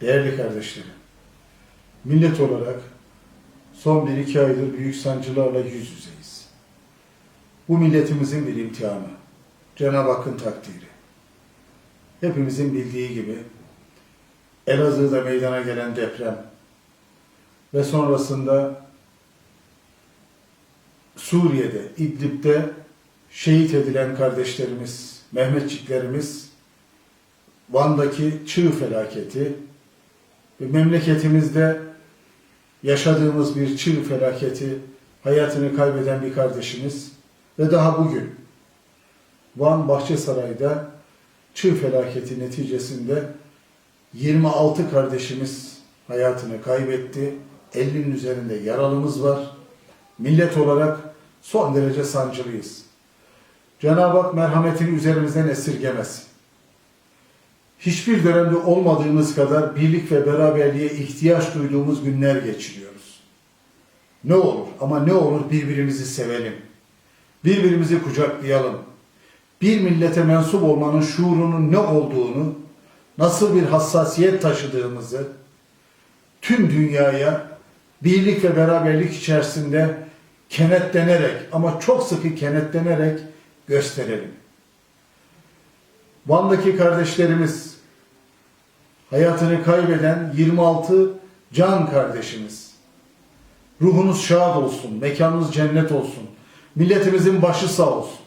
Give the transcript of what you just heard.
Değerli kardeşlerim, millet olarak son bir iki aydır büyük sancılarla yüz yüzeyiz. Bu milletimizin bir imtihanı, Cenab-ı Hakk'ın takdiri. Hepimizin bildiği gibi Elazığ'da meydana gelen deprem ve sonrasında Suriye'de, İdlib'de şehit edilen kardeşlerimiz, Mehmetçiklerimiz, Van'daki çığ felaketi memleketimizde yaşadığımız bir çığ felaketi, hayatını kaybeden bir kardeşimiz ve daha bugün Van Bahçesaray'da çığ felaketi neticesinde 26 kardeşimiz hayatını kaybetti. 50'nin üzerinde yaralımız var. Millet olarak son derece sancılıyız. Cenab-ı Hak merhametini üzerimizden esirgemesin. Hiçbir dönemde olmadığımız kadar birlik ve beraberliğe ihtiyaç duyduğumuz günler geçiriyoruz. Ne olur ama ne olur birbirimizi sevelim. Birbirimizi kucaklayalım. Bir millete mensup olmanın şuurunun ne olduğunu, nasıl bir hassasiyet taşıdığımızı tüm dünyaya birlik ve beraberlik içerisinde kenetlenerek ama çok sıkı kenetlenerek gösterelim. Van'daki kardeşlerimiz, hayatını kaybeden 26 can kardeşimiz. Ruhunuz şad olsun, mekanınız cennet olsun. Milletimizin başı sağ olsun.